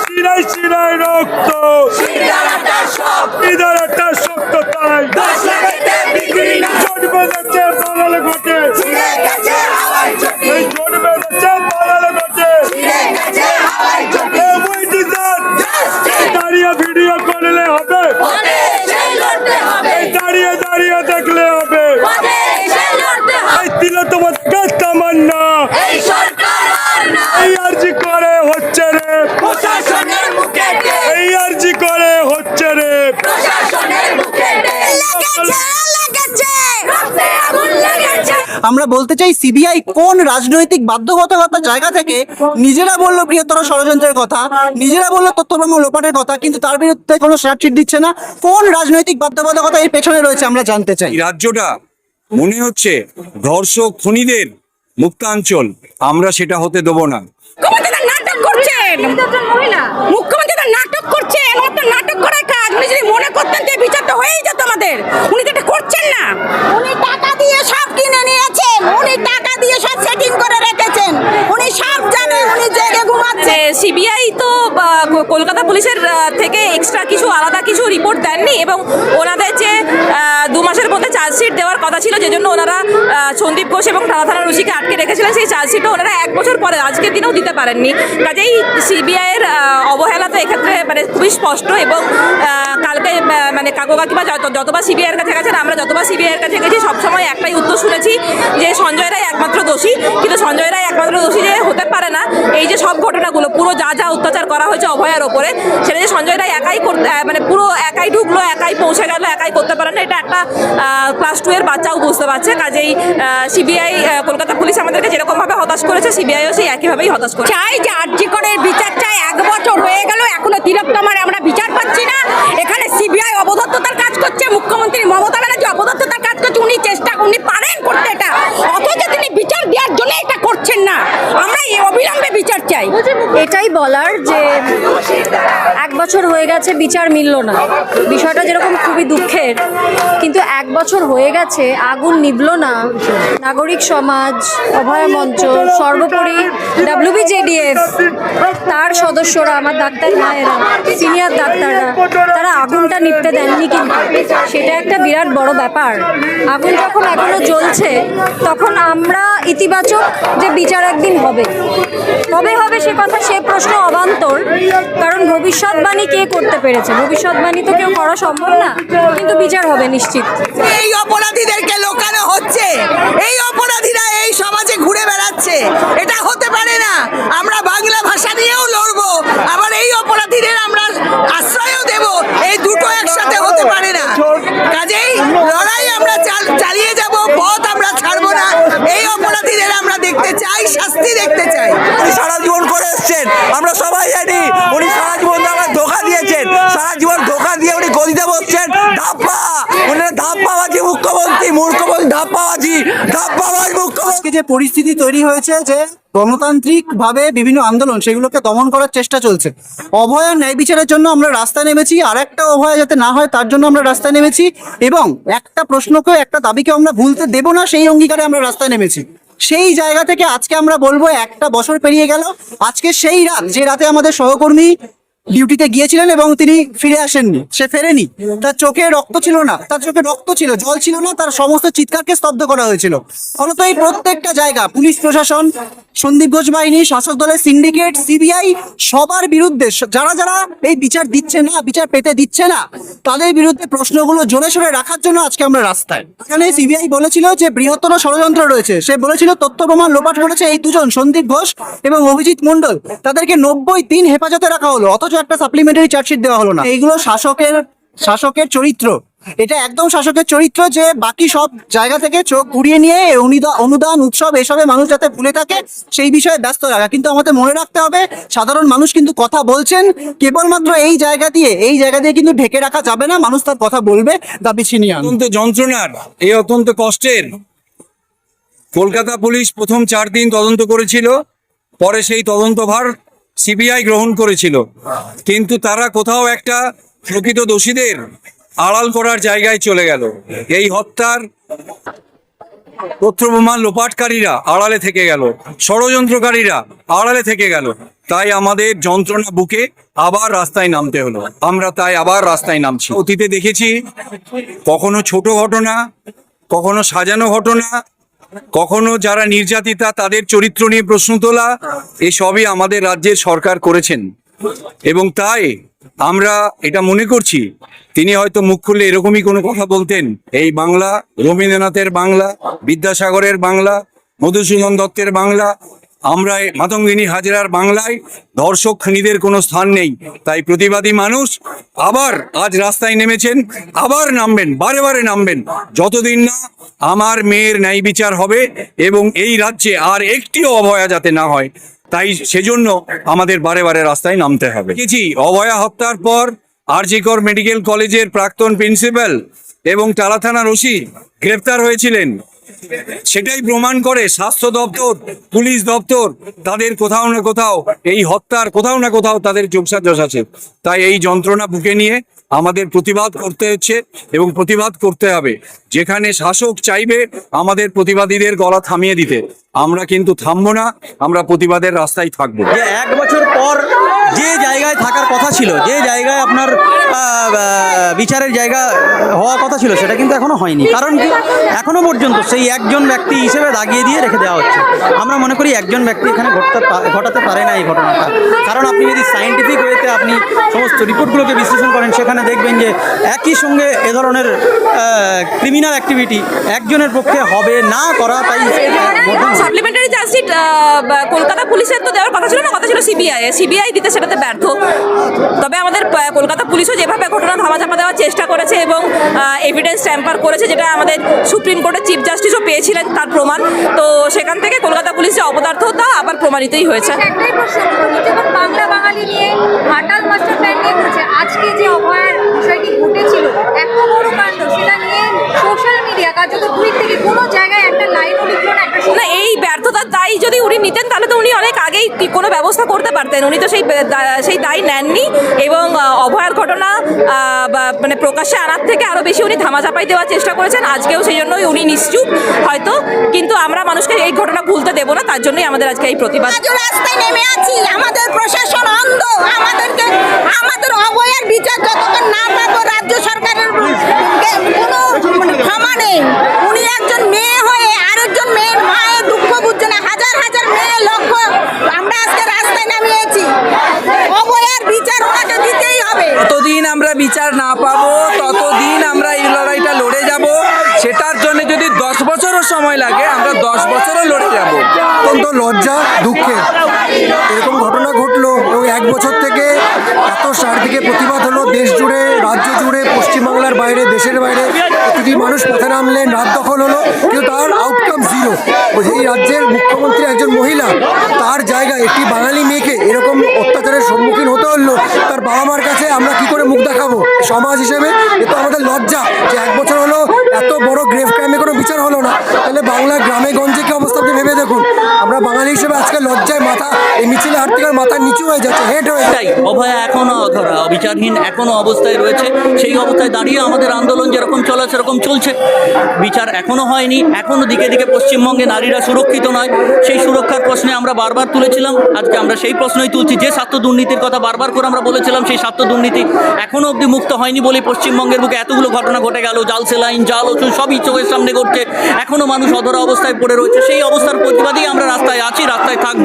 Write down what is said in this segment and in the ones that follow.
শিরায় শিরায় রক্ত। একটা শক্ত তাই। জোট বেঁধেছে পালালে ঘটে। এই জোট বেঁধেছে ঘটে। দাঁড়িয়ে ভিডিও করলে হবে। দাঁড়িয়ে দাঁড়িয়ে দেখলে আমরা বলতে চাই সিবিআই কোন রাজনৈতিক বাধ্যবাধকতার জায়গা থেকে নিজেরা বলল বৃহত্তর ষড়যন্ত্রের কথা নিজেরা বলল তথ্যপ্রমাণ লোপাটের কথা কিন্তু তার বিরুদ্ধে কোনো চার্জশিট দিচ্ছে না। কোন রাজনৈতিক বাধ্যবাধকতা এর পেছনে রয়েছে আমরা জানতে চাই। রাজ্যটা মনে হচ্ছে ধর্ষক খুনিদের মুক্তাঞ্চল আমরা সেটা হতে দেবো না। করছেন মুখ্যমন্ত্রী তো নাটক করছেন ওর তো নাটক করার কাজ উনি যদি মনে করতেন যে বিচারটা হয়েই যেত আমাদের উনি তো এটা করছেন না উনি টাকা দিয়ে সব কিনে নিয়েছেন উনি টাকা দিয়ে সব সেটিং করে রেখেছেন উনি সব জানেন উনি জেগে ঘুমাচ্ছে সিবিআই তো আহ, কো- কলকাতা পুলিশের আহ, থেকে এক্সট্রা কিছু আলাদা কিছু রিপোর্ট দেননি এবং ওনাদের যে আহ, দু মাসের মধ্যে চার্জশিট দেওয়ার কথা ছিল যে জন্য ওনারা সন্দীপ ঘোষ এবং তারা থানা রুশিকে আটকে রেখেছিলেন সেই চার্জশিটও ওনারা এক বছর পরে, আজকের দিনেও দিতে পারেননি। কাজেই সিবিআইয়ের অবহেলা তো এক্ষেত্রে মানে খুবই স্পষ্ট এবং কালকে মানে কাকু কাকিমা যত যতবার সিবিআইয়ের কাছে গেছেন, আমরা যতবার সিবিআইয়ের কাছে গেছি, সবসময় একটাই উত্তর শুনেছি যে সঞ্জয় রায় একমাত্র দোষী। কিন্তু সঞ্জয় রায় একমাত্র দোষী যে হতে পারে না এই যে সব ঘটনাগুলো, পুরো যা যা অত্যাচার করা হয়েছে অভয়ার ওপরে, সেটা যে সঞ্জয় রায় একাই করতে মানে পুরো একাই ঢুকলো, একাই পৌঁছে গেল, একাই করতে পারে না, এটা একটা ক্লাস টু এর বাচ্চাও বুঝতে পারছে। কাজেই সিবিআই কলকাতা পুলিশ আমাদেরকে যেরকমভাবে হতাশ করেছে সিবিআইও সেই একইভাবেই হতাশ করে চাই যে আর্জি করে বিচার চাই, এক বছর হয়ে গেল, এখনও তিলোত্তমার আমরা বিচার পাচ্ছি না এখানে সিবিআই অবদত্ততার কাজ করছে মুখ্যমন্ত্রী মমতা ব্যানার্জি অবদত্ততার কাজ করছে উনি চেষ্টা উনি পারেন করতে এটা অথচ তিনি বিচার দেওয়ার জন্য এটা করছেন না আমরা এই অবিলম্বে বিচার চাই এটাই বলার যে এক গেছে বিচার মিলল না। বিষয়টা যেরকম খুবই দুঃখের, কিন্তু এক বছর হয়ে গেছে, আগুন নিভল না। নাগরিক সমাজ, অভয় মঞ্চ, সর্বোপরি ডাব্লিউবিজেডিএফ তার সদস্যরা, আমার ডাক্তার মায়েরা, সিনিয়র ডাক্তাররা, তারা আগুনটা নিভতে দেননি কিন্তু। সেটা একটা বিরাট বড় ব্যাপার। আগুন যখন এখনও জ্বলছে, তখন আমরা ইতিবাচক যে বিচার একদিন হবে। কবে হবে সে কথা সে প্রশ্ন অবান্তর, কারণ ভবিষ্যৎবাণী কে করতে পেরেছে। ভবিষ্যৎবাণী তো কেউ করা সম্ভব না, কিন্তু বিচার হবে নিশ্চিত। এই অপরাধীদেরকে লোকানো হচ্ছে। এই অপরাধীরা এই সমাজে ঘুরে বেড়াচ্ছে। এটা হতে পারে না। আমরা বাংলা ভাষা নিয়েও লড়বো। আবার এই অপরাধীদের যে পরিস্থিতি তৈরি হয়েছে যে গণতান্ত্রিক ভাবে বিভিন্ন আন্দোলন, সেগুলোকে দমন করার চেষ্টা চলছে। অভয় ন্যায় বিচারের জন্য আমরা রাস্তায় নেমেছি আর একটা অভয় যাতে না হয়, তার জন্য আমরা রাস্তায় নেমেছি এবং একটা প্রশ্নকে একটা দাবিকে আমরা ভুলতে দেব না, সেই অঙ্গীকারে আমরা রাস্তায় নেমেছি। সেই জায়গা থেকে আজকে আমরা বলব, একটা বছর পেরিয়ে গেল। আজকে সেই রাত যে রাতে আমাদের সহকর্মী ডিউটিতে গিয়েছিলেন এবং তিনি ফিরে আসেননি। সে ফেরেনি। তার চোখে রক্ত ছিল না। তার চোখে রক্ত ছিল, জল ছিল না। তার সমস্ত চিৎকারকে স্তব্ধ করা হয়েছিল। ফলত এই প্রত্যেকটা জায়গা, পুলিশ প্রশাসন, সন্দীপ ঘোষ বাহিনী, শাসক দলের সিন্ডিকেট, সিবিআই, সবার বিরুদ্ধে, যারা যারা এই বিচার দিচ্ছে না, বিচার পেতে দিচ্ছে না, তাদের বিরুদ্ধে প্রশ্নগুলো জোরে সোরে রাখার জন্য আজকে আমরা রাস্তায়। এখানে সিবিআই বলেছিল যে বৃহত্তর ষড়যন্ত্র রয়েছে। সে বলেছিল, তথ্য প্রমাণ লোপাট করেছে এই দুজন সন্দীপ ঘোষ এবং অভিজিৎ মন্ডল তাদেরকে নব্বই দিন হেফাজতে রাখা হলো। অথচ একটা সাপ্লিমেন্টারি চার্জশিট দেওয়া হলো না। এইগুলো শাসকের শাসকের চরিত্র। এটা একদম শাসকের চরিত্র যে বাকি সব জায়গা থেকে চোখ ঘুরিয়ে নিয়ে অনুদান, উৎসব এসবে মানুষ যাতে ভুলে থাকে, সেই বিষয়ে ব্যস্ত রাখা কিন্তু আমাদের মনে রাখতে হবে, সাধারণ মানুষ কিন্তু কথা বলছেন, কেবলমাত্র এই জায়গা দিয়ে, এই জায়গা দিয়ে কিন্তু ঢেকে রাখা যাবে না। মানুষ তার কথা বলবে, দাবি ছিনিয়ে। অত্যন্ত যন্ত্রণার, এই অত্যন্ত কষ্টের। কলকাতা পুলিশ প্রথম চার দিন তদন্ত করেছিল, পরে সেই তদন্তভার সিবিআই গ্রহণ করেছিল। কিন্তু তারা কোথাও একটা প্রকৃত দোষীদের আড়াল করার জায়গায় চলে গেল। এই হত্যার তথ্য প্রমাণ লোপাটকারীরা আড়ালে থেকে গেল। ষড়যন্ত্রকারীরা আড়ালে থেকে গেল। তাই আমাদের যন্ত্রণা বুকে আবার রাস্তায় নামতে হলো। আমরা তাই আবার রাস্তায় নামছি। অতীতে দেখেছি কখনো ছোট ঘটনা, কখনো সাজানো ঘটনা কখনো যারা নির্যাতিতা তাদের চরিত্র নিয়ে প্রশ্ন তোলা এসবই আমাদের রাজ্যের সরকার করেছেন। এবং তাই আমরা এটা মনে করছি, তিনি হয়তো মুখ খুললে এরকমই কোনো কথা বলতেন, এই বাংলা, রবীন্দ্রনাথের বাংলা, বিদ্যাসাগরের বাংলা, মধুসূদন দত্তের বাংলা আমরা মাতঙ্গিনী হাজরার বাংলায় ধর্ষক খুনিদের কোনো স্থান নেই। তাই প্রতিবাদী মানুষ আবার আজ রাস্তায় নেমেছেন, আবার নামবেন, বারে বারে নামবেন। যতদিন না আমার মেয়ের ন্যায় বিচার হবে এবং এই রাজ্যে আর একটিও অভয়া যাতে না হয়, তাই সেজন্য আমাদের বারে বারে রাস্তায় নামতে হবে। দেখেছি অভয়া হত্যার পর আরজিকর মেডিকেল কলেজের প্রাক্তন প্রিন্সিপাল এবং টালা থানার ওসি গ্রেপ্তার হয়েছিলেন। সেটাই প্রমাণ করে স্বাস্থ্য দপ্তর, পুলিশ দপ্তর, তাদের কোথাও না কোথাও, এই হত্যার কোথাও না কোথাও তাদের যোগসাজস আছে। তাই এই যন্ত্রণা বুকে নিয়ে আমাদের প্রতিবাদ করতে হচ্ছে এবং প্রতিবাদ করতে হবে। যেখানে শাসক চাইবে আমাদের প্রতিবাদীদের গলা থামিয়ে দিতে। আমরা কিন্তু থামবো না আমরা প্রতিবাদের রাস্তায় থাকব। যে এক বছর পর যে জায়গায় থাকার কথা ছিল যে জায়গায় আপনার বিচারের জায়গা হওয়ার কথা ছিল সেটা কিন্তু এখনও হয়নি। কারণ কি? এখনও পর্যন্ত সেই একজন ব্যক্তি হিসেবে দাগিয়ে দিয়ে রেখে দেওয়া হচ্ছে। আমরা মনে করি একজন ব্যক্তি এখানে ঘটতে ঘটাতে পারে না এই ঘটনাটা। কারণ আপনি যদি সাইন্টিফিক ওয়েতে আপনি সমস্ত রিপোর্টগুলোকে বিশ্লেষণ করেন সেখানে দেখবেন যে একই সঙ্গে এ ধরনের ক্রিমিনাল অ্যাক্টিভিটি একজনের পক্ষে হবে না করা তাই সাপ্লিমেন্টারি চার্জশিট কলকাতা পুলিশের তো দেওয়ার কথা ছিল না, কথা ছিল সিবিআই সিবিআই দিতে সেটাতে ব্যর্থ। তবে আমাদের কলকাতা পুলিশও যেভাবে ঘটনা ধামাচাপা দেওয়ার চেষ্টা করেছে এবং এভিডেন্স ট্যাম্পার করেছে, যেটা আমাদের সুপ্রিম কোর্টের চিফ জাস্টিসও পেয়েছিলেন তার প্রমাণ। তো সেখান থেকে কলকাতা পুলিশে অপদার্থ তা আবার প্রমাণিতই হয়েছে। আজকে যে সোশ্যাল মিডিয়া কার্যত টুইট থেকে কোনো জায়গায় একটা লাইনও লিখলো না একটা না এই ব্যর্থতার দায় যদি উনি নিতেন, তাহলে তো উনি অনেক আগেই কোনো ব্যবস্থা করতে পারতেন। উনি তো সেই সেই দায় নেননি এবং অভয়ার ঘটনা মানে প্রকাশ্যে আনার থেকে আরও বেশি উনি ধামাচাপাই দেওয়ার চেষ্টা করেছেন। আজকেও সেই জন্যই উনি নিশ্চুপ, হয়তো। কিন্তু আমরা মানুষকে এই ঘটনা ভুলতে দেবো না, তার জন্যই আমাদের আজকে এই প্রতিবাদ। আছি। আমাদের প্রশাসন অন্ধ। আমাদেরকে, আমাদের অবয়ের বিচার যতক্ষণ না পাবো রাজ্য সরকারের কে- কোনো মানে ক্ষমা নেই উনি একজন মেয়ে হয়ে আরেকজন মেয়ের মায়ের দুঃখ বুঝছে না হাজার হাজার মেয়ে লক্ষ আমরা আজকে রাস্তায় নামিয়েছি অবয়ের বিচার ওনাকে দিতেই হবে যতদিন আমরা বিচার না পাবো, ততদিন আমরা এই লড়াইটা লড়ে যাব। সেটার জন্য যদি দশ বছরও সময় লাগে, আমরা দশ বছরও লড়ে যাব। অত্যন্ত লজ্জা দুঃখে এরকম ঘটনা ঘটলো এবং এক বছর থেকে এত চারদিকে প্রতিবাদ হলো দেশ জুড়ে, রাজ্য জুড়ে, পশ্চিমবাংলার বাইরে, দেশের বাইরে। প্রতিটি মানুষ পথে নামলেন, রাত দখল হলো, কিন্তু তার আউটকাম জিরো এই রাজ্যের মুখ্যমন্ত্রী একজন মহিলা, তার জায়গায় একটি বাঙালি মেয়েকে এরকম অত্যাচারের সম্মুখীন হতে হলো, তার বাবা মার কাছে আমরা কি করে মুখ দেখাবো? সমাজ হিসেবে এ তো আমাদের লজ্জা যে এক বছর হলো এত বড় গ্রেভ ক্রাইমে কোনো বিচার হলো না। তাহলে বাংলার গ্রামে গঞ্জে কি অবস্থা আপনি ভেবে দেখুন? আমরা বাঙালি হিসেবে আজকে লজ্জায় মাথা এই মিছিলে থেকে মাথা নিচু হয়ে যাচ্ছে, হেড হয়ে তাই অভয়া এখনও অধরা অবিচারহীন এখনও অবস্থায় রয়েছে। সেই অবস্থায় দাঁড়িয়ে আমাদের আন্দোলন যেরকম চলে, সেরকম চলছে। বিচার এখনও হয়নি, এখনও দিকে দিকে পশ্চিমবঙ্গে নারীরা সুরক্ষিত নয়। সেই সুরক্ষার প্রশ্নে আমরা বারবার তুলেছিলাম, আজকে আমরা সেই প্রশ্নই তুলছি। যে স্বাস্থ্য দুর্নীতির কথা বারবার করে আমরা বলেছিলাম, সেই স্বাস্থ্য দুর্নীতি এখনও অবধি মুক্ত হয়নি বলে পশ্চিমবঙ্গের বুকে এতগুলো ঘটনা ঘটে গেল। জাল সেলাইন, জাল ওষুধ, সবই চোখের সামনে ঘটছে। এখনও মানুষ অধরা অবস্থায় পড়ে রয়েছে। সেই অবস্থার প্রতিবাদেই আমরা রাস্তায় আছি, রাস্তায় থাকব।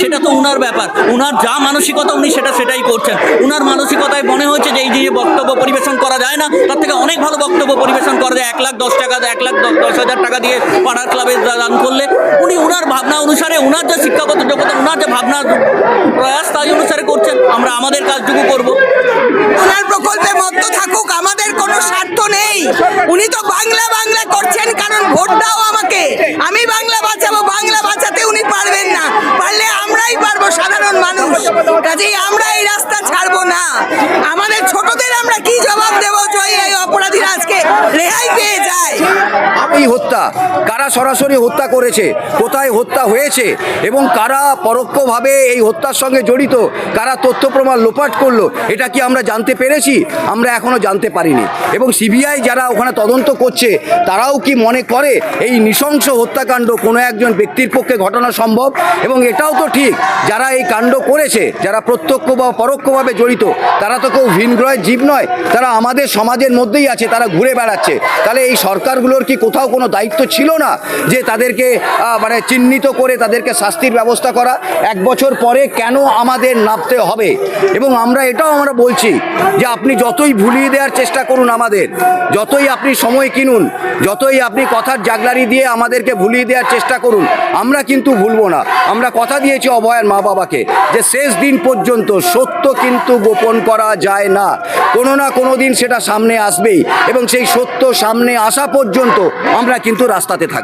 সেটা তো উনার ব্যাপার। উনার যা মানসিকতা উনি সেটা সেটাই করছেন। উনার মানসিকতায় মনে হয়েছে যে এই যে বক্তব্য পরিবেশন করা যায় না, তার থেকে অনেক ভালো বক্তব্য পরিবেশন করা যায়। এক লাখ দশ টাকা এক লাখ দশ হাজার টাকা দিয়ে পাড়ার ক্লাবে দান করলে উনি উনার ভাবনা অনুসারে, উনার যে শিক্ষাগত যোগ্যতা, উনার যে ভাবনা প্রয়াস তাই অনুসারে করছেন। আমরা আমাদের কাজটুকু করব। ওনার প্রকল্পে মধ্য থাকুক আমাদের কোনো স্বার্থ নেই উনি তো বাংলা বাংলা করছেন কারণ ভোট দাও আমাকে আমি বাংলা বাঁচাবো বাংলা বাঁচাতে উনি পারবেন না পারলে আমরাই পারব সাধারণ মানুষ কাজেই আমরা এই রাস্তা ছাড়বো না আমাদের ছোটদের আমরা কি জবাব দেবো জয় এই অপরাধীরা আজকে রেহাই পেয়ে যায় এই হত্যা কারা সরাসরি হত্যা করেছে? কোথায় হত্যা হয়েছে? এবং কারা পরোক্ষভাবে এই হত্যার সঙ্গে জড়িত? কারা তথ্য প্রমাণ লোপাট করল? এটা কি আমরা জানতে পেরেছি? আমরা এখনও জানতে পারিনি। এবং সিবিআই যারা ওখানে তদন্ত করছে, তারাও কি মনে করে এই নৃশংস হত্যাকাণ্ড কোনো একজন ব্যক্তির পক্ষে ঘটনা সম্ভব? এবং এটাও তো ঠিক, যারা এই কাণ্ড করেছে, যারা প্রত্যক্ষ বা পরোক্ষভাবে জড়িত, তারা তো কেউ ভিনগ্রহের জীব নয়। তারা আমাদের সমাজের মধ্যেই আছে, তারা ঘুরে বেড়াচ্ছে। তাহলে এই সরকারগুলোর কি কোথাও কোনো দায়িত্ব ছিল না? যে তাদেরকে মানে চিহ্নিত করে তাদেরকে শাস্তির ব্যবস্থা করা এক বছর পরে কেন আমাদের নামতে হবে? এবং আমরা এটাও আমরা বলছি যে আপনি যতই ভুলিয়ে দেওয়ার চেষ্টা করুন আমাদের, যতই আপনি সময় কিনুন, যতই আপনি কথার জাগলারি দিয়ে আমাদেরকে ভুলিয়ে দেওয়ার চেষ্টা করুন, আমরা কিন্তু ভুলবো না। আমরা কথা দিয়েছি অভয়ের মা বাবাকে যে শেষ দিন পর্যন্ত সত্য কিন্তু গোপন করা যায় না। কোনো না কোনো দিন সেটা সামনে আসবেই এবং সেই সত্য সামনে আসা পর্যন্ত আমরা কিন্তু রাস্তাতে থাকব।